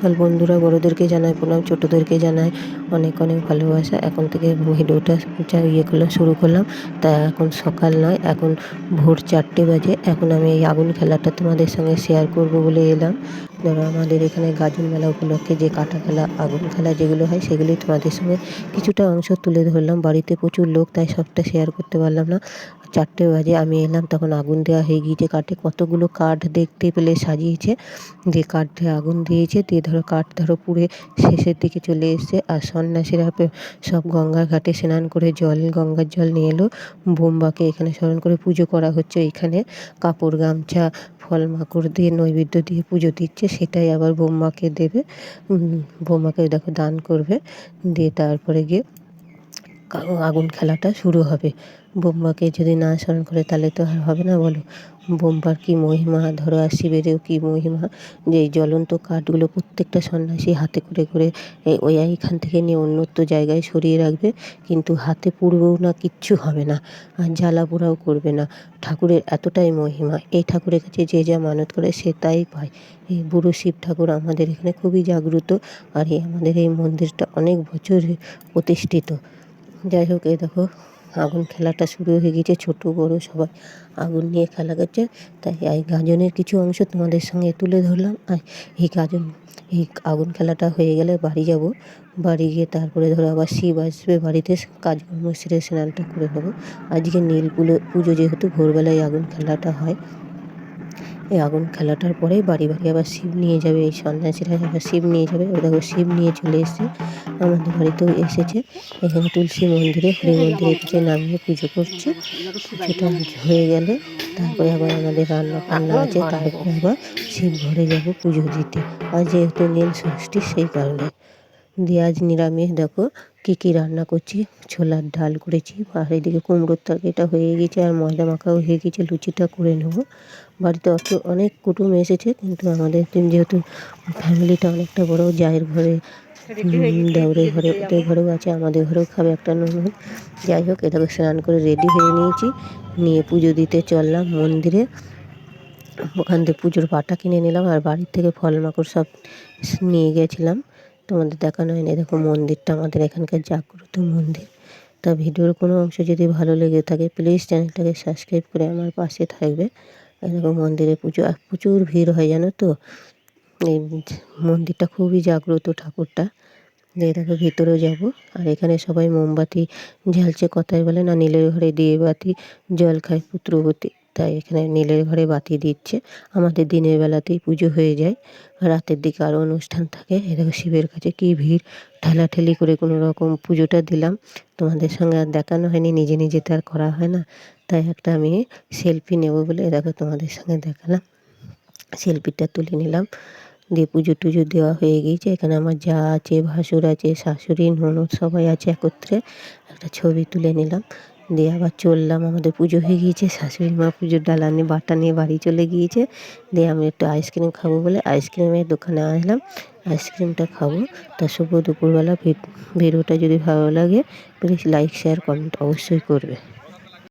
সকাল বন্ধুরা, বড়োদেরকে জানায় প্রণাম, ছোটোদেরকে জানায় অনেক অনেক ভালোবাসা। এখন থেকে ভিডিওটা যা ইয়ে করলাম, শুরু করলাম, তা এখন সকাল নয়, এখন ভোর চারটে বাজে। এখন আমি এই আগুন খেলাটা তোমাদের সঙ্গে শেয়ার করব বলে এলাম। ধরো আমাদের এখানে গাজন মেলা উপলক্ষে যে কাটা খেলা, আগুন খেলা যেগুলো হয়, সেগুলোই তোমাদের সঙ্গে কিছুটা অংশ তুলে ধরলাম। বাড়িতে প্রচুর লোক, তাই সবটা শেয়ার করতে পারলাম না। চারটে বাজে, আমি এলাম, তখন আগুন দেওয়া হয়ে গিয়েছে কাঠে। কতগুলো কাঠ দেখতে পেলে সাজিয়েছে। দিয়ে কাঠে আগুন দিয়েছে, দিয়ে ধরো কাঠ ধরো পুড়ে শেষের দিকে চলে এসছে। আর সন্ন্যাসীরা সব গঙ্গার ঘাটে স্নান করে জল, গঙ্গার জল নিয়ে এলো। বোম্বাকে এখানে স্মরণ করে পুজো করা হচ্ছে। এখানে কাপড়, গামছা, ফল, মাকড় দিয়ে নৈবেদ্য দিয়ে পুজো দিচ্ছে। সেটাই আবার বৌমাকে দেবে। বৌমাকে দেখো দান করবে। দিয়ে তারপরে গিয়ে আগুন খেলাটা শুরু হবে। বোম্বাকে যদি না স্মরণ করে তাহলে তো আর হবে না বলো। বোম্বার কী মহিমা? ধরো আর শিবেরও কী মহিমা? যে এই জ্বলন্ত কাঠগুলো প্রত্যেকটা সন্ন্যাসী হাতে করে করে ওই এইখান থেকে নিয়ে অন্যত্র জায়গায় সরিয়ে রাখবে। কিন্তু হাতে পুড়বেও না, কিচ্ছু হবে না। আর জ্বালা পোড়াও করবে না। ঠাকুরের এতটাই মহিমা। এই ঠাকুরের কাছে যে যা মানত করে সে তাই পায়। এই বুড়ো শিব ঠাকুর আমাদের এখানে খুবই জাগ্রত। আর এই আমাদের এই মন্দিরটা অনেক বছর প্রতিষ্ঠিত। যাই হোক, এই দেখো, আগুন খেলাটা শুরু হয়ে গেছে, ছোট, বড় সবাই আগুন নিয়ে খেলা করছে। তাই এই গাজনের কিছু অংশ তোমাদের সঙ্গে তুলে ধরলাম। আর এই গাজন, এই আগুন খেলাটা হয়ে গেলে বাড়ি যাব। বাড়ি গিয়ে তারপরে ধরো আবার শিব আসবে বাড়িতে, কাজকর্ম সেরে স্নানটা করে নেব। আজকে নীল পুজো যেহেতু ভোরবেলায় আগুন খেলাটা হয় এই আগুন খেলাটার পরেই বাড়ি বাড়ি আবার শিব নিয়ে যাবে, এই সন্ন্যাসীরা আবার শিব নিয়ে যাবে ওই দেখো শিব নিয়ে চলে এসেছে। আমাদের বাড়িতেও এসেছে। এখানে তুলসী মন্দিরে, হরি মন্দিরে কিছু নামিয়ে পুজো করছে। সেটা হয়ে গেলে তারপরে আবার আমাদের রান্না ফান্না আছে, তারপরে আবার শিব ঘরে যাব পুজো দিতে। আর যেহেতু নীল ষষ্ঠী, সেই কারণে। দিয়ে আজ নিরামিষ। দেখো কী কী রান্না করছি? ছোলার ডাল করেছি আর এদিকে কুমড়োর তরকারিটা হয়ে গেছে আর ময়দা মাখাও হয়ে গেছে লুচিটা করে নেব। বাড়িতে অত অনেক কুটুম এসেছে কিন্তু আমাদের যেহেতু ফ্যামিলিটা অনেকটা বড় জায়ের ঘরে দেওরের ঘরে ওদের ঘরেও আছে আমাদের ঘরেও খাবে একটা ননদ যাই হোক এটাকে স্নান করে রেডি হয়ে নিয়েছি। নিয়ে পুজো দিতে চললাম মন্দিরে। ওখান থেকে পুজোর পাটা কিনে নিলাম আর বাড়ির থেকে ফল মাকড় সব নিয়ে গেছিলাম। তোমাদের দেখানো হয়নি। দেখো মন্দিরটা আমাদের এখানকার জাগ্রত মন্দির। তা ভিডিওর কোনো অংশ যদি ভালো লেগে থাকে প্লিজ চ্যানেলটাকে সাবস্ক্রাইব করে আমার পাশে থাকবে। এরকম মন্দিরে পুজো প্রচুর ভিড় হয় জানো তো? এই মন্দিরটা খুবই জাগ্রত ঠাকুরটা। দিয়ে দেখো ভিতরেও যাব। আর এখানে সবাই মোমবাতি জ্বালছে কথায় বলে না, নীলের ঘরে দিয়ে বাতি, জল খায় পুত্রবতী। তাই এখানে নীলের ঘরে বাতি দিচ্ছে। আমাদের দিনের বেলাতেই পুজো হয়ে যায়। রাতের দিকে আরও অনুষ্ঠান থাকে। এ দেখো শিবের কাছে কী ভিড়। ঠেলাঠেলি করে কোনো রকম পুজোটা দিলাম। তোমাদের সঙ্গে আর দেখানো হয়নি। নিজে নিজে তো আর করা হয় না। তাই একটা আমি সেলফি নেব বলে দেখো তোমাদের সঙ্গে দেখালাম। সেলফিটা তুলে নিলাম। দিয়ে পুজো টুজো দেওয়া হয়ে গিয়েছে। এখানে আমার যা আছে, ভাসুর আছে, শাশুড়ি, ননদ সবাই আছে একত্রে। একটা ছবি তুলে নিলাম। দিয়ে আবার চললাম, আমাদের পুজো হয়ে গিয়েছে, শাশুড়ি মা পুজোর ডালা নিয়ে, বাটা নিয়ে বাড়ি চলে গিয়েছে। দিয়ে আমি একটু আইসক্রিম খাব বলে আইসক্রিমের দোকানে আসলাম। আইসক্রিমটা খাব। তার শুভ দুপুরবেলা ভিডিওটা যদি ভালো লাগে প্লিজ লাইক শেয়ার কমেন্ট অবশ্যই করবে।